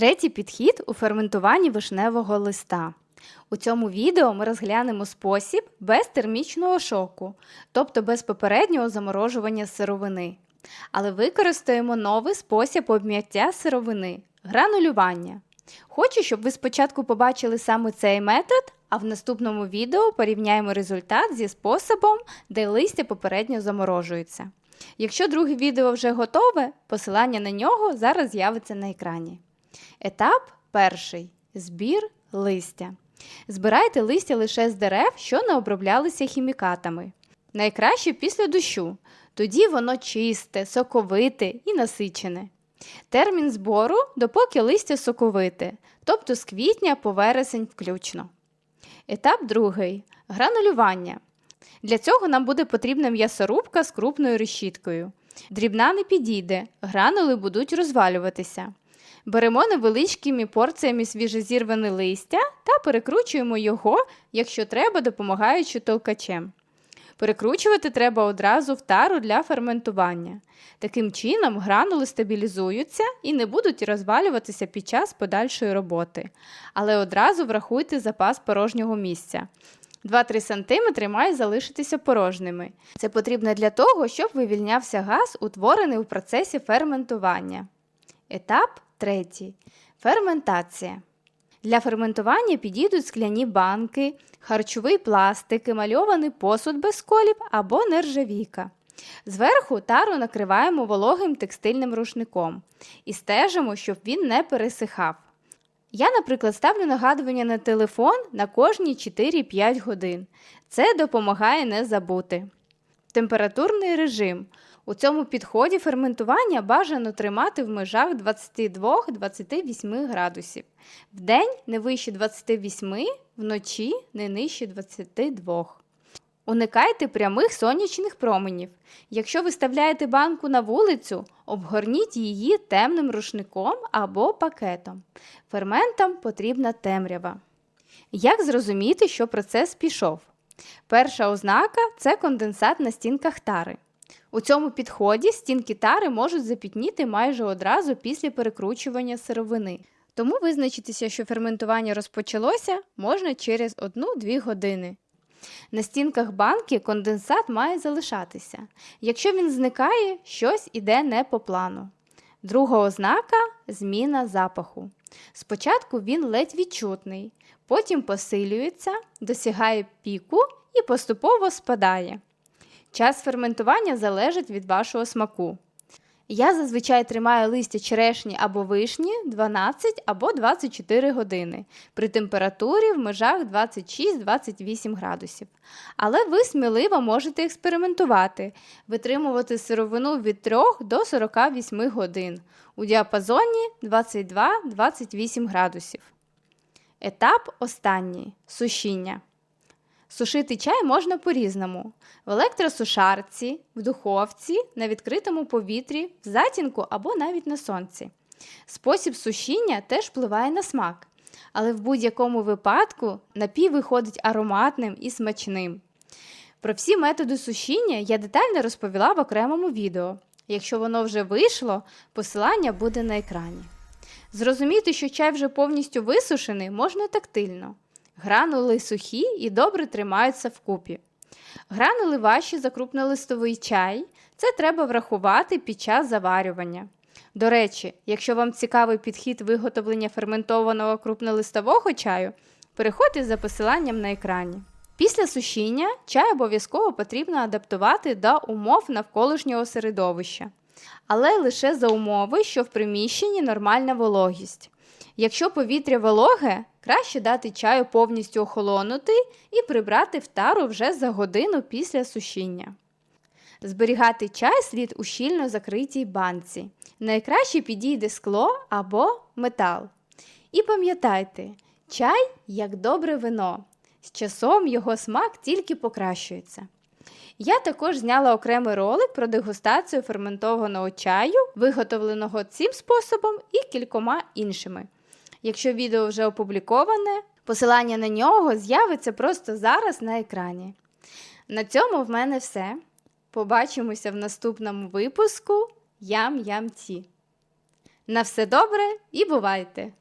Третій підхід у ферментуванні вишневого листа. У цьому відео ми розглянемо спосіб без термічного шоку, тобто без попереднього заморожування сировини. Але використаємо новий спосіб обм'яття сировини гранулювання. Хочу, щоб ви спочатку побачили саме цей метод, а в наступному відео порівняємо результат зі способом, де листя попередньо заморожується. Якщо друге відео вже готове, посилання на нього зараз з'явиться на екрані. Етап перший збір листя. Збирайте листя лише з дерев, що не оброблялися хімікатами. Найкраще після дощу. Тоді воно чисте, соковите і насичене. Термін збору допоки листя соковите, тобто з квітня по вересень включно. Етап другий гранулювання. Для цього нам буде потрібна м'ясорубка з крупною решіткою. Дрібна не підійде, гранули будуть розвалюватися. Беремо невеличкими порціями свіжезірване листя та перекручуємо його, якщо треба, допомагаючи толкачем. Перекручувати треба одразу в тару для ферментування. Таким чином гранули стабілізуються і не будуть розвалюватися під час подальшої роботи. Але одразу врахуйте запас порожнього місця. 2-3 см мають залишитися порожними. Це потрібно для того, щоб вивільнявся газ, утворений у процесі ферментування. Етап третій. Ферментація. Для ферментування підійдуть скляні банки, харчовий пластик, емальований посуд без коліб або нержавійка. Зверху тару накриваємо вологим текстильним рушником і стежимо, щоб він не пересихав. Я, наприклад, ставлю нагадування на телефон на кожні 4-5 годин. Це допомагає не забути. Температурний режим. У цьому підході ферментування бажано тримати в межах 22-28 градусів. Вдень не вище 28, вночі не нижче 22. Уникайте прямих сонячних променів. Якщо ви ставляєте банку на вулицю, обгорніть її темним рушником або пакетом. Ферментам потрібна темрява. Як зрозуміти, що процес пішов? Перша ознака це конденсат на стінках тари. У цьому підході стінки тари можуть запітніти майже одразу після перекручування сировини. Тому визначитися, що ферментування розпочалося, можна через 1-2 години. На стінках банки конденсат має залишатися. Якщо він зникає, щось іде не по плану. Друга ознака зміна запаху. Спочатку він ледь відчутний, потім посилюється, досягає піку і поступово спадає. Час ферментування залежить від вашого смаку. Я зазвичай тримаю листя черешні або вишні 12 або 24 години при температурі в межах 26-28 градусів. Але ви сміливо можете експериментувати, витримувати сировину від 3 до 48 годин у діапазоні 22-28 градусів. Етап останній сушіння. Сушити чай можна по-різному: в електросушарці, в духовці, на відкритому повітрі, в затінку або навіть на сонці. Спосіб сушіння теж впливає на смак, але в будь-якому випадку напій виходить ароматним і смачним. Про всі методи сушіння я детально розповіла в окремому відео. Якщо воно вже вийшло, посилання буде на екрані. Зрозуміти, що чай вже повністю висушений, можна тактильно. Гранули сухі і добре тримаються вкупі. Гранули важчі за крупнолистовий чай. Це треба врахувати під час заварювання. До речі, якщо вам цікавий підхід виготовлення ферментованого крупнолистового чаю, переходьте за посиланням на екрані. Після сушіння чай обов'язково потрібно адаптувати до умов навколишнього середовища, але лише за умови, що в приміщенні нормальна вологість. Якщо повітря вологе, краще дати чаю повністю охолонути і прибрати в тару вже за годину після сушіння. Зберігати чай слід у щільно закритій банці. Найкраще підійде скло або метал. І пам'ятайте, чай як добре вино. З часом його смак тільки покращується. Я також зняла окремий ролик про дегустацію ферментованого чаю, виготовленого цим способом і кількома іншими. Якщо відео вже опубліковане, посилання на нього з'явиться просто зараз на екрані. На цьому в мене все. Побачимося в наступному випуску Ям-Ям-Ті. На все добре і бувайте!